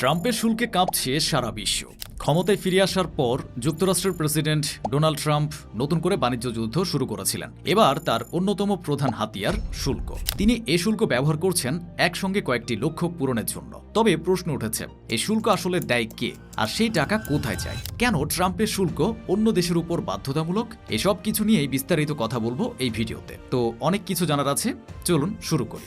ট্রাম্পের শুল্কে কাঁপছে সারা বিশ্ব। ক্ষমতায় ফিরে আসার পর যুক্তরাষ্ট্রের প্রেসিডেন্ট ডোনাল্ড ট্রাম্প নতুন করে বাণিজ্য যুদ্ধ শুরু করেছিলেন। এবার তার অন্যতম প্রধান হাতিয়ার শুল্ক। তিনি এ শুল্ক ব্যবহার করছেন একসঙ্গে কয়েকটি লক্ষ্য পূরণের জন্য। তবে প্রশ্ন উঠেছে, এ শুল্ক আসলে দেয় কে? আর সেই টাকা কোথায় যায়? কেন ট্রাম্পের শুল্ক অন্য দেশের উপর বাধ্যতামূলক? এসব কিছু নিয়েই বিস্তারিত কথা বলব এই ভিডিওতে। তো অনেক কিছু জানার আছে, চলুন শুরু করি।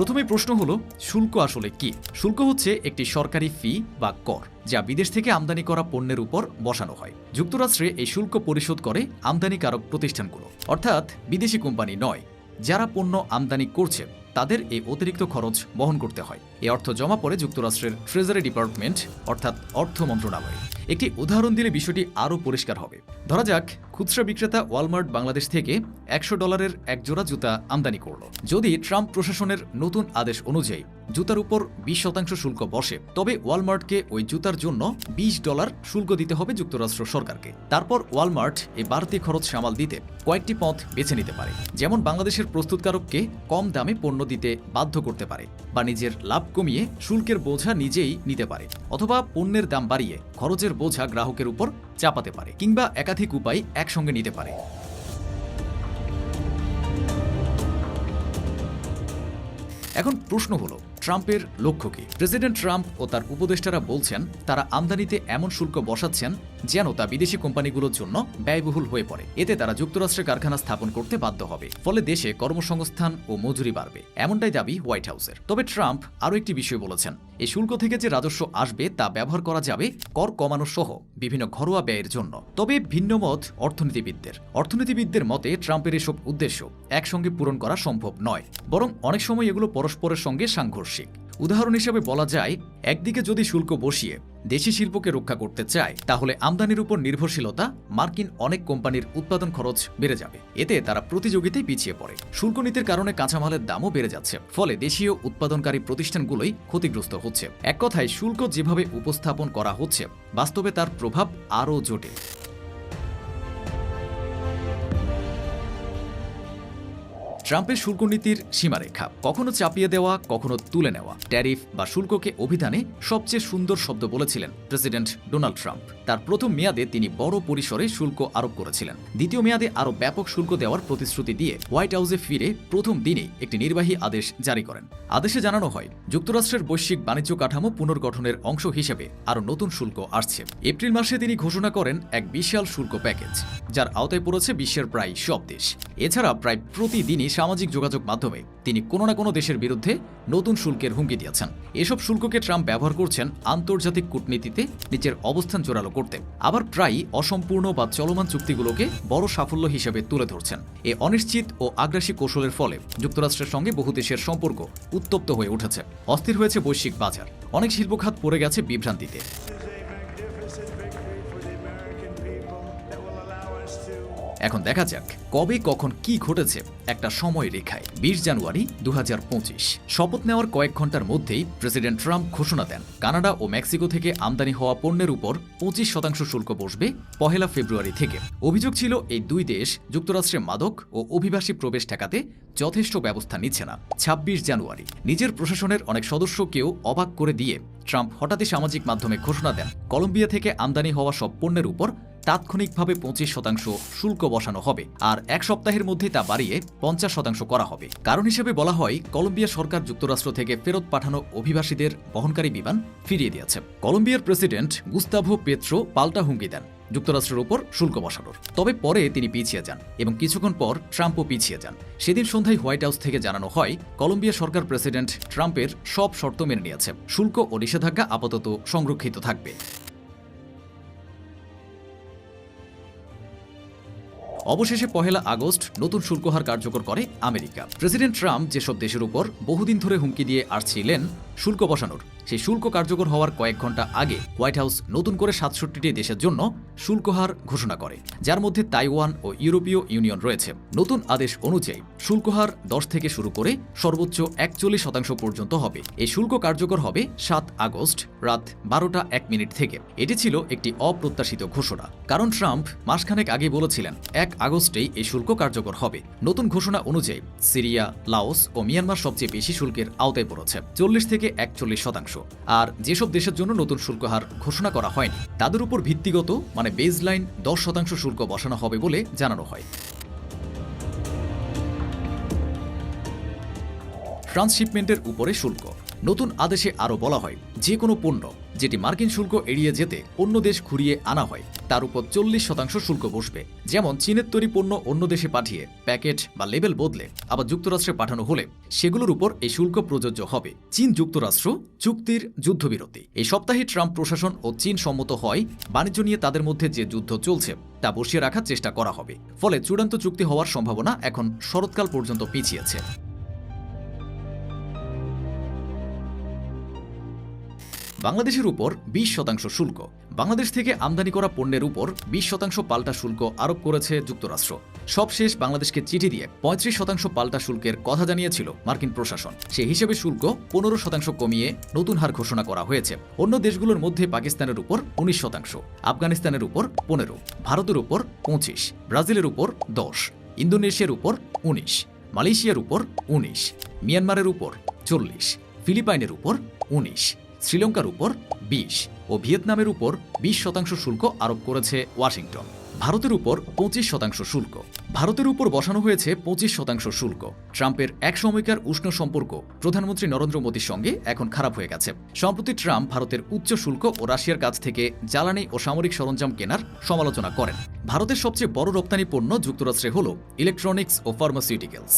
প্রথমে প্রশ্ন হলো, শুল্ক আসলে কি? শুল্ক হচ্ছে একটি সরকারি ফি বা কর, যা বিদেশ থেকে আমদানি করা পণ্যের উপর বসানো হয়। যুক্তরাষ্ট্রে এই শুল্ক পরিশোধ করে আমদানিকারক প্রতিষ্ঠানগুলো। অর্থাৎ বিদেশি কোম্পানি নয়, যারা পণ্য আমদানি করছে, তাদের এই অতিরিক্ত খরচ বহন করতে হয়। এই অর্থ জমা পড়ে যুক্তরাষ্ট্রের ট্রেজারি ডিপার্টমেন্ট, অর্থাৎ অর্থ মন্ত্রণালয়ে। একটি উদাহরণ দিলে বিষয়টি আরও পরিষ্কার হবে। ধরা যাক খুচরা বিক্রেতা ওয়ালমার্ট বাংলাদেশ থেকে একশো ডলারের এক জোড়া জুতা আমদানি করল। যদি ট্রাম্প প্রশাসনের নতুন আদেশ অনুযায়ী জুতার উপর বিশ শতাংশ শুল্ক বসে। তবে ওয়ালমার্টকে ওই জুতার জন্য বিশ ডলার শুল্ক দিতে হবে যুক্তরাষ্ট্র সরকারকে। তারপর ওয়ালমার্ট এই বাড়তি খরচ সামাল দিতে কয়েকটি পথ বেছে নিতে পারে। যেমন বাংলাদেশের প্রস্তুতকারককে কম দামে পণ্য দিতে বাধ্য করতে পারে। বা নিজের লাভ কমিয়ে শুল্কের বোঝা নিজেই নিতে পারে। অথবা পণ্যের দাম বাড়িয়ে খরচের বোঝা গ্রাহকের উপর চাপাতে পারে কিংবা একাধিক উপায় একসঙ্গে নিতে পারে। এখন প্রশ্ন হলো ট্রাম্পের লক্ষ্য কি? প্রেসিডেন্ট ট্রাম্প ও তার উপদেষ্টারা বলছেন, তারা আমদানিতে এমন শুল্ক বসাচ্ছেন যেন তা বিদেশি কোম্পানিগুলোর জন্য ব্যয়বহুল হয়ে পড়ে। এতে তারা যুক্তরাষ্ট্রে কারখানা স্থাপন করতে বাধ্য হবে, ফলে দেশে কর্মসংস্থান ও মজুরি বাড়বে, এমনটাই দাবি হোয়াইট হাউসের। তবে ট্রাম্প আরও একটি বিষয় বলেছেন এই শুল্ক থেকে যে রাজস্ব আসবে তা ব্যবহার করা যাবে কর কমানো সহ বিভিন্ন ঘরোয়া ব্যয়ের জন্য। তবে ভিন্ন মত অর্থনীতিবিদদের। অর্থনীতিবিদদের মতে ট্রাম্পের এসব উদ্দেশ্য একসঙ্গে পূরণ করা সম্ভব নয়, বরং অনেক সময় এগুলো পরস্পরের সঙ্গে সাংঘর্ষিক। উদাহরণ হিসেবে বলা যায়, একদিকে যদি শুল্ক বসিয়ে দেশি শিল্পকে রক্ষা করতে চায়, তাহলে আমদানির উপর নির্ভরশীলতা, মার্কিন অনেক কোম্পানির উৎপাদন খরচ বেড়ে যাবে। এতে তারা প্রতিযোগিতায় পিছিয়ে পড়ে। শুল্ক নীতির কারণে কাঁচামালের দামও বেড়ে যাচ্ছে, ফলে দেশীয় উৎপাদনকারী প্রতিষ্ঠানগুলোই ক্ষতিগ্রস্ত হচ্ছে। এক কথায়, শুল্ক যেভাবে উপস্থাপন করা হচ্ছে, বাস্তবে তার প্রভাব আরও জটিল ট্রাম্পের শুল্ক নীতির সীমারেখা, কখনো চাপিয়ে দেওয়া, কখনো তুলে নেওয়া। ট্যারিফ বা শুল্ককে অভিধানে সবচেয়ে সুন্দর শব্দ বলেছিলেন প্রেসিডেন্ট ডোনাল্ড ট্রাম্প। তার প্রথম মেয়াদে তিনি বড় পরিসরে শুল্ক আরোপ করেছিলেন। দ্বিতীয় মেয়াদে আরও ব্যাপক শুল্ক দেওয়ার প্রতিশ্রুতি দিয়ে হোয়াইট হাউসে ফিরে প্রথম দিনেই একটি নির্বাহী আদেশ জারি করেন। আদেশে জানানো হয়, যুক্তরাষ্ট্রের বৈশ্বিক বাণিজ্য কাঠামো পুনর্গঠনের অংশ হিসেবে আরও নতুন শুল্ক আসছে। এপ্রিল মাসে তিনি ঘোষণা করেন এক বিশাল শুল্ক প্যাকেজ, যার আওতায় পড়েছে বিশ্বের প্রায় সব দেশ। এছাড়া প্রায় প্রতিদিনই সামাজিক যোগাযোগ মাধ্যমে তিনি কোনো না কোনো দেশের বিরুদ্ধে নতুন শুল্কের হুমকি দিয়েছেন। এসব শুল্ককে ট্রাম্প ব্যবহার করছেন আন্তর্জাতিক কূটনীতিতে নিজের অবস্থান জোরালো করতে। আবার প্রায়ই অসম্পূর্ণ বা চলমান চুক্তিগুলোকে বড় সাফল্য হিসেবে তুলে ধরছেন। এ অনিশ্চিত ও আগ্রাসী কৌশলের ফলে যুক্তরাষ্ট্রের সঙ্গে বহু দেশের সম্পর্ক উত্তপ্ত হয়ে উঠেছে। অস্থির হয়েছে বৈশ্বিক বাজার। অনেক শিল্পখাত পড়ে গেছে বিভ্রান্তিতে। এখন দেখা যাক কবে, কখন কি ঘটেছে একটা সময় রেখায়। বিশ জানুয়ারি দুহাজার পঁচিশ। শপথ নেওয়ার কয়েক ঘণ্টার মধ্যেই প্রেসিডেন্ট ট্রাম্প ঘোষণা দেন, কানাডা ও মেক্সিকো থেকে আমদানি হওয়া পণ্যের উপর পঁচিশ শতাংশ শুল্ক বসবে পহেলা ফেব্রুয়ারি থেকে। অভিযোগ ছিল, এই দুই দেশ, যুক্তরাষ্ট্রে মাদক ও অভিবাসী প্রবেশ ঠেকাতে যথেষ্ট ব্যবস্থা নিচ্ছে না। ২৬ জানুয়ারি। নিজের প্রশাসনের অনেক সদস্যকেও অবাক করে দিয়ে ট্রাম্প হঠাৎই সামাজিক মাধ্যমে ঘোষণা দেন, কলম্বিয়া থেকে আমদানি হওয়া সব পণ্যের উপর তাৎক্ষণিকভাবে পঁচিশ শতাংশ শুল্ক বসানো হবে আর এক সপ্তাহের মধ্যে তা বাড়িয়ে পঞ্চাশ শতাংশ করা হবে। কারণ হিসেবে বলা হয়, কলম্বিয়া সরকার যুক্তরাষ্ট্র থেকে ফেরত পাঠানো অভিবাসীদের বহনকারী বিমান ফিরিয়ে দিয়েছে। কলম্বিয়ার প্রেসিডেন্ট গুস্তাভো পেত্রো পাল্টা হুমকি দেন যুক্তরাষ্ট্রের উপর শুল্ক বসানোর। তবে পরে তিনি পিছিয়ে যান এবং কিছুক্ষণ পর ট্রাম্পও পিছিয়ে যান। সেদিন সন্ধ্যায় হোয়াইট হাউস থেকে জানানো হয়, কলম্বিয়া সরকার প্রেসিডেন্ট ট্রাম্পের সব শর্ত মেনে নিয়েছে। শুল্ক ও নিষেধাজ্ঞা আপাতত সংরক্ষিত থাকবে। অবশেষে পহেলা আগস্ট নতুন শুল্কহার কার্যকর করে আমেরিকা। প্রেসিডেন্ট ট্রাম্প যেসব দেশের উপর বহুদিন ধরে হুমকি দিয়ে আসছিলেন শুল্ক বসানোর। সেই শুল্ক কার্যকর হওয়ার কয়েক ঘণ্টা আগে হোয়াইট হাউস নতুন করে সাতষট্টিটি দেশের জন্য শুল্ক হার ঘোষণা করে, যার মধ্যে তাইওয়ান ও ইউরোপীয় ইউনিয়ন রয়েছে। নতুন আদেশ অনুযায়ী শুল্ক হার দশ থেকে শুরু করে সর্বোচ্চ একচল্লিশ শতাংশ পর্যন্ত হবে। এই শুল্ক কার্যকর হবে সাত আগস্ট রাত বারোটা এক মিনিট থেকে। এটি ছিল একটি অপ্রত্যাশিত ঘোষণা। কারণ ট্রাম্প মাসখানেক আগে বলেছিলেন, এক আগস্টেই এই শুল্ক কার্যকর হবে। নতুন ঘোষণা অনুযায়ী সিরিয়া, লাওস ও মিয়ানমার সবচেয়ে বেশি শুল্কের আওতায় পড়েছে। চল্লিশ থেকে একচল্লিশ শতাংশ। আর যেসব দেশের জন্য নতুন শুল্ক হার ঘোষণা করা হয়নি, তাদের উপর ভিত্তিগত মানে বেজলাইন দশ শতাংশ শুল্ক বসানো হবে বলে জানানো হয়। ট্রান্সশিপমেন্টের উপরে শুল্ক। নতুন আদেশে আরও বলা হয়, যে কোনো পণ্য যেটি মার্কিন শুল্ক এড়িয়ে যেতে অন্য দেশ ঘুরিয়ে আনা হয়, তার উপর চল্লিশ শতাংশ শুল্ক বসবে। যেমন চীনের তৈরি পণ্য অন্য দেশে পাঠিয়ে প্যাকেট বা লেবেল বদলে আবার যুক্তরাষ্ট্রে পাঠানো হলে সেগুলোর উপর এই শুল্ক প্রযোজ্য হবে। চীন যুক্তরাষ্ট্র চুক্তির যুদ্ধবিরতি। এই সপ্তাহে ট্রাম্প প্রশাসন ও চীন সম্মত হয়, বাণিজ্য নিয়ে তাদের মধ্যে যে যুদ্ধ চলছে, তা বসিয়ে রাখার চেষ্টা করা হবে। ফলে চূড়ান্ত চুক্তি হওয়ার সম্ভাবনা এখন শরৎকাল পর্যন্ত পিছিয়েছে। বাংলাদেশের উপর বিশ শতাংশ শুল্ক। বাংলাদেশ থেকে আমদানি করা পণ্যের উপর বিশ শতাংশ পাল্টা শুল্ক আরোপ করেছে যুক্তরাষ্ট্র। সবশেষ বাংলাদেশকে চিঠি দিয়ে পঁয়ত্রিশ শতাংশ পাল্টা শুল্কের কথা জানিয়েছিল মার্কিন প্রশাসন। সে হিসেবে শুল্ক পনেরো শতাংশ কমিয়ে নতুন হার ঘোষণা করা হয়েছে। অন্য দেশগুলোর মধ্যে পাকিস্তানের উপর উনিশ শতাংশ, আফগানিস্তানের উপর পনেরো, ভারতের উপর পঁচিশ, ব্রাজিলের উপর দশ, ইন্দোনেশিয়ার উপর উনিশ, মালয়েশিয়ার উপর উনিশ, মিয়ানমারের উপর চল্লিশ, ফিলিপাইনের উপর উনিশ শ্রীলঙ্কার উপর বিশ ও ভিয়েতনামের উপর বিশ শতাংশ শুল্ক আরোপ করেছে ওয়াশিংটন। ভারতের উপর পঁচিশ শতাংশ শুল্ক। ভারতের উপর বসানো হয়েছে পঁচিশ শতাংশ শুল্ক। ট্রাম্পের এক সময়কার উষ্ণ সম্পর্ক প্রধানমন্ত্রী নরেন্দ্র মোদীর সঙ্গে এখন খারাপ হয়ে গেছে। সম্প্রতি ট্রাম্প ভারতের উচ্চ শুল্ক ও রাশিয়ার কাছ থেকে জ্বালানি ও সামরিক সরঞ্জাম কেনার সমালোচনা করেন। ভারতের সবচেয়ে বড় রপ্তানি পণ্য যুক্তরাষ্ট্রে হল ইলেকট্রনিক্স ও ফার্মাসিউটিক্যালস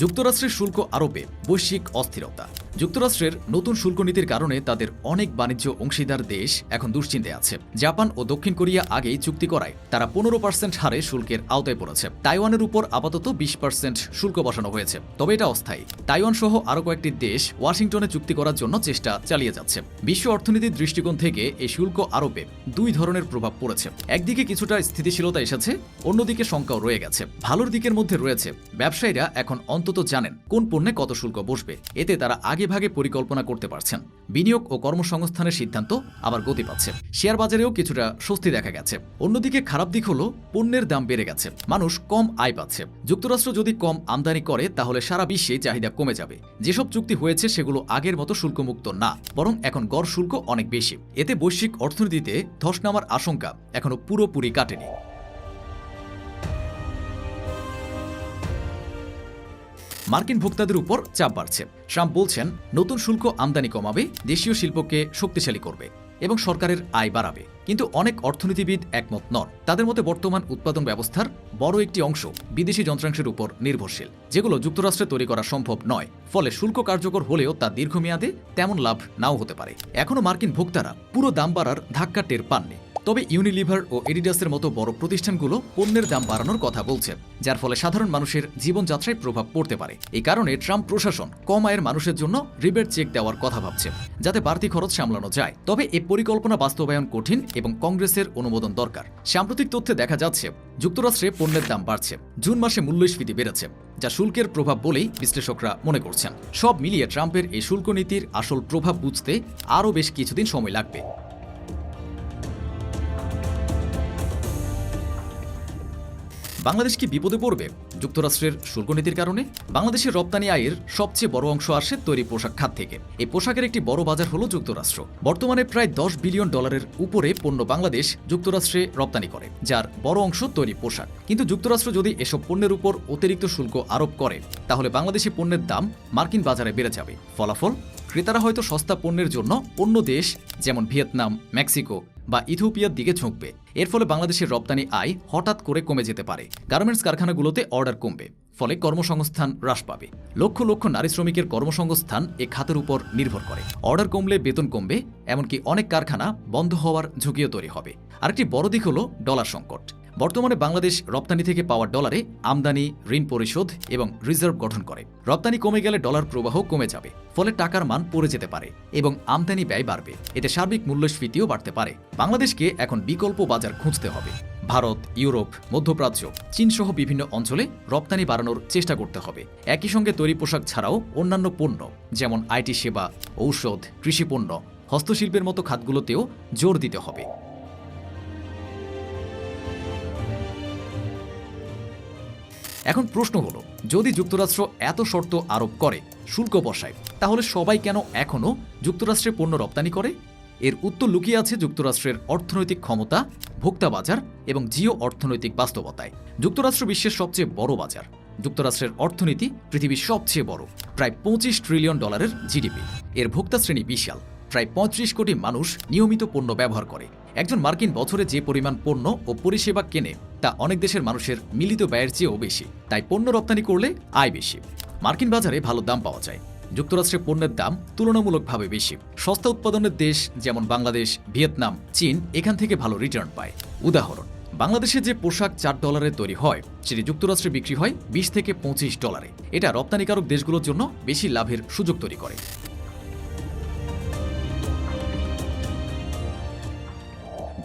যুক্তরাষ্ট্রের শুল্ক আরোপে বৈশ্বিক অস্থিরতা। যুক্তরাষ্ট্রের নতুন শুল্ক নীতির কারণে তাদের অনেক বাণিজ্য অংশীদার দেশ এখন দুশ্চিন্তে আছে। জাপান ও দক্ষিণ কোরিয়া আগেই চুক্তি করায়। তারা পনেরো পার্সেন্ট হারে শুল্কের আওতায় পড়েছে। তাইওয়ানের উপর আপাতত বিশ পার্সেন্ট শুল্ক বসানো হয়েছে। তবে এটা অস্থায়ী। তাইওয়ান সহ আরও কয়েকটি দেশ ওয়াশিংটনে চুক্তি করার জন্য চেষ্টা চালিয়ে যাচ্ছে। বিশ্ব অর্থনীতির দৃষ্টিকোণ থেকে এই শুল্ক আরোপে দুই ধরনের প্রভাব পড়েছে। একদিকে কিছুটা স্থিতিশীলতা এসেছে, অন্যদিকে শঙ্কাও রয়ে গেছে। ভালোর দিকের মধ্যে রয়েছে, ব্যবসায়ীরা এখন অন্তত জানেন কোন পণ্যে কত শুল্ক বসবে। এতে তারা আগে ভাগে পরিকল্পনা করতে পারছেন। বিনিয়োগ ও কর্মসংস্থানের সিদ্ধান্ত আবার গতি পাচ্ছে। শেয়ার বাজারেও কিছুটা স্বস্তি দেখা গেছে। অন্যদিকে খারাপ দিক হলো, পণ্যের দাম বেড়ে গেছে। মানুষ কম আয় পাচ্ছে। যুক্তরাষ্ট্র যদি কম আমদানি করে, তাহলে সারা বিশ্বে চাহিদা কমে যাবে। যেসব চুক্তি হয়েছে, সেগুলো আগের মতো শুল্কমুক্ত না, বরং এখন গড় শুল্ক অনেক বেশি। এতে বৈশ্বিক অর্থনীতিতে ধস নামার আশঙ্কা এখনও পুরোপুরি কাটেনি। মার্কিন ভোক্তাদের উপর চাপ বাড়ছে। ট্রাম্প বলছেন, নতুন শুল্ক আমদানি কমাবে, দেশীয় শিল্পকে শক্তিশালী করবে এবং সরকারের আয় বাড়াবে। কিন্তু অনেক অর্থনীতিবিদ একমত নন। তাদের মতে বর্তমান উৎপাদন ব্যবস্থার বড় একটি অংশ বিদেশি যন্ত্রাংশের উপর নির্ভরশীল, যেগুলো যুক্তরাষ্ট্রে তৈরি করা সম্ভব নয়। ফলে শুল্ক কার্যকর হলেও তা দীর্ঘমেয়াদে তেমন লাভ নাও হতে পারে। এখনও মার্কিন ভোক্তারা পুরো দাম বাড়ার ধাক্কা টের পাননি। তবে ইউনিলিভার ও এডিডাসের মতো বড় প্রতিষ্ঠানগুলো পণ্যের দাম বাড়ানোর কথা বলছে, যার ফলে সাধারণ মানুষের জীবনযাত্রায় প্রভাব পড়তে পারে। এই কারণে ট্রাম্প প্রশাসন কম আয়ের মানুষের জন্য রিবেট চেক দেওয়ার কথা ভাবছে, যাতে বাড়তি খরচ সামলানো যায়। তবে এ পরিকল্পনা বাস্তবায়ন কঠিন এবং কংগ্রেসের অনুমোদন দরকার। সাম্প্রতিক তথ্যে দেখা যাচ্ছে, যুক্তরাষ্ট্রে পণ্যের দাম বাড়ছে, জুন মাসে মূল্যস্ফীতি বেড়েছে, যা শুল্কের প্রভাব বলেই বিশ্লেষকরা মনে করছেন। সব মিলিয়ে ট্রাম্পের এই শুল্ক নীতির আসল প্রভাব বুঝতে আরও বেশ কিছুদিন সময় লাগবে। বাংলাদেশ কি বিপদে পড়বে? যুক্তরাষ্ট্রের শুল্ক নীতির কারণে বাংলাদেশের রপ্তানি আয়ের সবচেয়ে বড় অংশ আসে তৈরি পোশাক খাত থেকে। এই পোশাকের একটি বড় বাজার হলো যুক্তরাষ্ট্র। বর্তমানে প্রায় দশ বিলিয়ন ডলারের উপরে পণ্য বাংলাদেশ যুক্তরাষ্ট্রে রপ্তানি করে, যার বড় অংশ তৈরি পোশাক। কিন্তু যুক্তরাষ্ট্র যদি এসব পণ্যের উপর অতিরিক্ত শুল্ক আরোপ করে, তাহলে বাংলাদেশি পণ্যের দাম মার্কিন বাজারে বেড়ে যাবে। ফলাফল? ক্রেতারা হয়তো সস্তা পণ্যের জন্য অন্য দেশ, যেমন ভিয়েতনাম, মেক্সিকো বা ইথিওপিয়ার দিকে ঝুঁকবে। এর ফলে বাংলাদেশের রপ্তানি আয় হঠাৎ করে কমে যেতে পারে। গার্মেন্টস কারখানাগুলোতে অর্ডার কমবে, ফলে কর্মসংস্থান হ্রাস পাবে। লক্ষ লক্ষ নারী শ্রমিকের কর্মসংস্থান এ খাতের উপর নির্ভর করে। অর্ডার কমলে বেতন কমবে, এমনকি অনেক কারখানা বন্ধ হওয়ার ঝুঁকিও তৈরি হবে। আরেকটি বড় দিক হল ডলার সংকট। বর্তমানে বাংলাদেশ রপ্তানি থেকে পাওয়া ডলারে আমদানি, ঋণ পরিশোধ এবং রিজার্ভ গঠন করে। রপ্তানি কমে গেলে ডলার প্রবাহ কমে যাবে, ফলে টাকার মান পড়ে যেতে পারে এবং আমদানি ব্যয় বাড়বে। এতে সার্বিক মূল্যস্ফীতিও বাড়তে পারে। বাংলাদেশকে এখন বিকল্প বাজার খুঁজতে হবে। ভারত, ইউরোপ, মধ্যপ্রাচ্য, চীনসহ বিভিন্ন অঞ্চলে রপ্তানি বাড়ানোর চেষ্টা করতে হবে। একই সঙ্গে তৈরি পোশাক ছাড়াও অন্যান্য পণ্য, যেমন আইটি সেবা, ঔষধ কৃষিপণ্য হস্তশিল্পের মতো খাতগুলোতেও জোর দিতে হবে। এখন প্রশ্ন হলো, যদি যুক্তরাষ্ট্র এত শর্ত আরোপ করে শুল্ক বসায়, তাহলে সবাই কেন এখনও যুক্তরাষ্ট্রে পণ্য রপ্তানি করে? এর উত্তর লুকিয়ে আছে যুক্তরাষ্ট্রের অর্থনৈতিক ক্ষমতা, ভোক্তা বাজার এবং জিও অর্থনৈতিক বাস্তবতায়। যুক্তরাষ্ট্র বিশ্বের সবচেয়ে বড় বাজার। যুক্তরাষ্ট্রের অর্থনীতি পৃথিবীর সবচেয়ে বড়, প্রায় পঁচিশ ট্রিলিয়ন ডলারের জিডিপি। এর ভোক্তা শ্রেণি বিশাল, প্রায় পঁয়ত্রিশ কোটি মানুষ নিয়মিত পণ্য ব্যবহার করে। একজন মার্কিন বছরে যে পরিমাণ পণ্য ও পরিষেবা কেনে, তা অনেক দেশের মানুষের মিলিত ব্যয়ের চেয়েও বেশি, তাই পণ্য রপ্তানি করলে আয় বেশি। মার্কিন বাজারে ভালো দাম পাওয়া যায়। যুক্তরাষ্ট্রে পণ্যের দাম তুলনামূলকভাবে বেশি। সস্তা উৎপাদনের দেশ যেমন বাংলাদেশ, ভিয়েতনাম, চীন এখান থেকে ভালো রিটার্ন পায়। উদাহরণ, বাংলাদেশে যে পোশাক চার ডলারে তৈরি হয়, সেটি যুক্তরাষ্ট্রে বিক্রি হয় বিশ থেকে পঁচিশ ডলারে এটা রপ্তানিকারক দেশগুলোর জন্য বেশি লাভের সুযোগ তৈরি করে।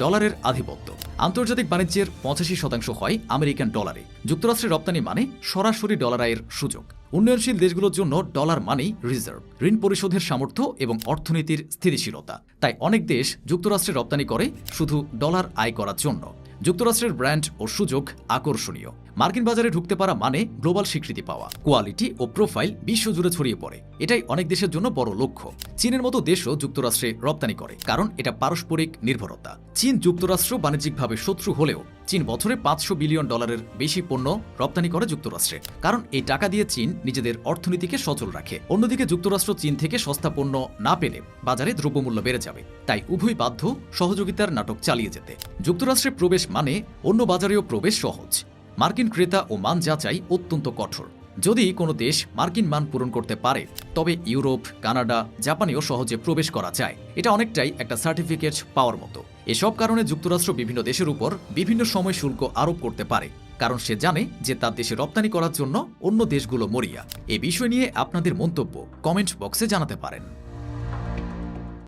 ডলারের আধিপত্য। আন্তর্জাতিক বাণিজ্যের পঁচাশি শতাংশ হয় আমেরিকান ডলারে। যুক্তরাষ্ট্রের রপ্তানি মানে সরাসরি ডলার আয়ের সুযোগ। উন্নয়নশীল দেশগুলোর জন্য ডলার মানেই রিজার্ভ, ঋণ পরিশোধের সামর্থ্য এবং অর্থনীতির স্থিতিশীলতা। তাই অনেক দেশ যুক্তরাষ্ট্রে রপ্তানি করে শুধু ডলার আয় করার জন্য। যুক্তরাষ্ট্রের ব্র্যান্ড ও সুযোগ আকর্ষণীয়। মার্কিন বাজারে ঢুকতে পারা মানে গ্লোবাল স্বীকৃতি পাওয়া। কোয়ালিটি ও প্রোফাইল বিশ্বজুড়ে ছড়িয়ে পড়ে। এটাই অনেক দেশের জন্য বড় লক্ষ্য। চীনের মতো দেশও যুক্তরাষ্ট্রে রপ্তানি করে, কারণ এটা পারস্পরিক নির্ভরতা। চীন যুক্তরাষ্ট্র বাণিজ্যিকভাবে শত্রু হলেও চীন বছরে পাঁচশো বিলিয়ন ডলারের বেশি পণ্য রপ্তানি করে যুক্তরাষ্ট্রে। কারণ এই টাকা দিয়ে চীন নিজেদের অর্থনীতিকে সচল রাখে। অন্যদিকে যুক্তরাষ্ট্র চীন থেকে সস্তা পণ্য না পেলে বাজারে দ্রব্যমূল্য বেড়ে যাবে। তাই উভয় বাধ্য সহযোগিতার নাটক চালিয়ে যেতে। যুক্তরাষ্ট্রে প্রবেশ মানে অন্য বাজারেও প্রবেশ সহজ। মার্কিন ক্রেতা ও মান যাচাই অত্যন্ত কঠোর। যদি কোনো দেশ মার্কিন মান পূরণ করতে পারে, তবে ইউরোপ, কানাডা, জাপানেও সহজে প্রবেশ করা যায়। এটা অনেকটাই একটা সার্টিফিকেট পাওয়ার মতো। এসব কারণে যুক্তরাষ্ট্র বিভিন্ন দেশের উপর বিভিন্ন সময় শুল্ক আরোপ করতে পারে, কারণ সে জানে যে তার দেশে রপ্তানি করার জন্য অন্য দেশগুলো মরিয়া। এ বিষয় নিয়ে আপনাদের মন্তব্য কমেন্ট বক্সে জানাতে পারেন।